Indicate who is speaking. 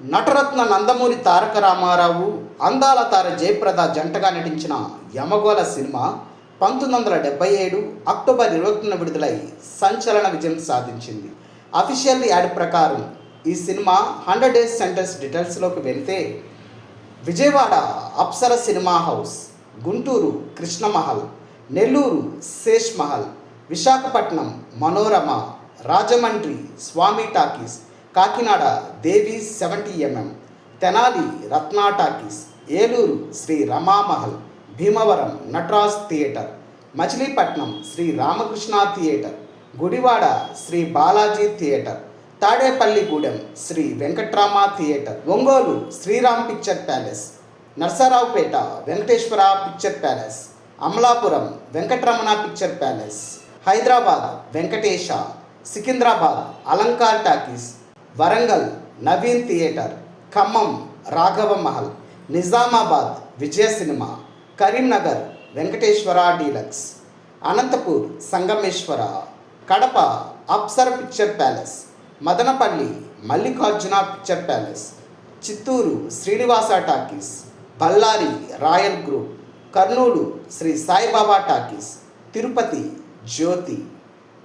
Speaker 1: నటరత్న నందమూరి తారక రామారావు అందాల తార జయప్రద జంటగా నటించిన యమగోళ సినిమా పంతొమ్మిది వందల డెబ్బై ఏడు అక్టోబర్ ఇరవై ఒకటిన విడుదలై సంచలన విజయం సాధించింది. అఫీషియల్ యాడ్ ప్రకారం ఈ సినిమా హండ్రెడ్ డేస్ సెంటర్స్ డీటెయిల్స్లోకి వెళ్తే Vijayawada Apsara cinema house Guntur Krishnamahal Nellore Shesh Mahal Visakhapatnam Manorama Rajahmundry Swamy talkies Kakinada Devi seventy MM Tenali Ratna talkies Eluru Sri Ramamahal Bhimavaram Nataraj theatre Machilipatnam Sri Ramakrishna theatre Gudivada Sri Balaji theatre Tadepalligudem Sri Venkatrama theatre Ongole Sriram picture palace Narasaraopet Venkateswara picture palace Amalapuram Venkataramana picture palace Hyderabad Venkatesa Secunderabad Alankar talkies Warangal Naveen theatre Khammam Raghava Mahal Nizamabad Vijaya cinema Karimnagar Venkateswara deluxe Anantapur Sangameswara Kadapa Apsara picture palace Madanapalle Mallikarjuna picture palace Chittoor Srinivasa talkies Ballari royal group Kurnool Sri Saibaba talkies Tirupati Jyothi